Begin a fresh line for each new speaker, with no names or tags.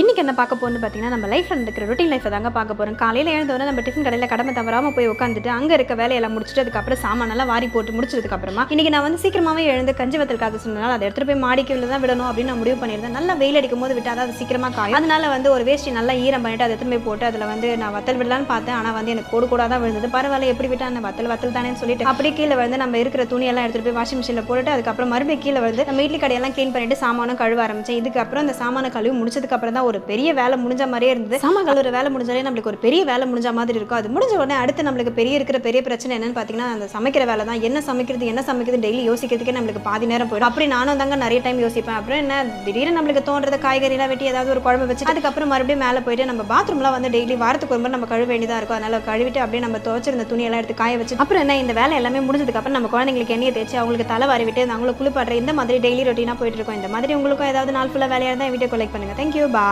இன்றைக்கி என்ன பார்க்க போகணும்னு பார்த்தீங்கன்னா நம்ம லைஃப்ல நடக்கிற ரொட்டீன் லைஃப் தாங்க பார்க்க போகிறோம் காலையில் எழுந்தவொடனே நம்ம டிஃபன் கடையில் கடமை தவறாமல் போய் உட்காந்துட்டு அங்கே இருக்க வேலையெல்லாம் முடிச்சுட்டு அதுக்கப்புறம் சாமானெல்லாம் வாரி போட்டு முடிச்சதுக்கு அப்புறமா நான் வந்து சீக்கிரமாகவே எழுந்து கஞ்சி வத்தல் காத்து சொன்னதால அதை எடுத்துட்டு போய் மாடிக்கு தான் விடணும் அப்படின்னு நான் முடிவு பண்ணியிருந்தேன். நல்லா வெயில் அடிக்கும் போது விட்டால் அது சீக்கிரமாக காயும். அதனால் வந்து ஒரு வேஷ்டி நல்லா ஈரம் பண்ணிட்டு அதை எடுத்துட்டு போய் போட்டு அதில் வந்து நான் வத்தல் விடலான்னு பார்த்தேன். ஆனால் வந்து எனக்கு கோடு கூட தான் விழுந்தது. பரவாயில்ல எப்படி விட்டால் அந்த வத்தல் வத்தல் தானேன்னு சொல்லிட்டு அப்படியே கீழே வந்து நம்ம இருக்கிற துணியெல்லாம் எடுத்துட்டு போய் வாஷிங் மிஷினில் போட்டுட்டு அதுக்கப்புறம் மறுபடியும் கீழே வந்து நம்ம வீட்டில் கடையெல்லாம் க்ளீன் பண்ணிட்டு சாமானும் கழுவ ஆரம்பிச்சேன். இதுக்கப்புறம் அந்த சாமான கழுவி முடிச்சதுக்கு அப்புறம் தான் ஒரு பெரிய வேலை முடிஞ்ச மாதிரியே இருந்தது. சாமான் கழுவுற வேலை முடிஞ்சாலே நம்மளுக்கு ஒரு பெரிய வேலை முடிஞ்ச மாதிரி இருக்கும். அது முடிஞ்ச உடனே அடுத்து நம்மளுக்கு பெரிய இருக்கிற பெரிய பிரச்சனை என்னன்னு பார்த்தீங்கன்னா அந்த சமைக்கிற வேலை தான். என்ன சமைக்கிறது என்ன சமைக்கிறது டெய்லி யோசிக்கிறதுக்கே நம்மளுக்கு பாதி நேரம் போயிடும். அப்படி நானும் தாங்க நிறைய டைம் யோசிப்பேன். அப்புறம் என்ன திடீர்னு நம்மளுக்கு தோன்றது காய்கறிலாம் வெட்டி ஏதாவது ஒரு குழம்பு வச்சு அதுக்கப்புறம் மறுபடியும் மேலே போயிட்டு நம்ம பாத்ரூம்லாம் வந்து டெய்லி வாரத்துக்கு ஒரு முறை நம்ம கழுவ வேண்டியதாக இருக்கும். அதனால கழுவிட்டு அப்படியே நம்ம துவச்சிருந்த துணியெல்லாம் எடுத்து காய வச்சு அப்புறம் என்ன இந்த வேலை எல்லாமே முடிஞ்சதுக்கு அப்புறம் நம்ம குழந்தைங்களுக்கு எண்ணெயை தேய்ச்சி அவங்களுக்கு தலை வாரி விட்டு அவங்களுக்கு குளிப்பாடுற இந்த மாதிரி டெய்லி ரொட்டீனாக போயிட்டு இருக்கோம். இந்த மாதிரி உங்களுக்கும் ஏதாவது நாள் ஃபுல்லாக வேலையாக இருந்தால் வீடியோ கொலெக்ட் பண்ணுங்க. தேங்க்யூ பா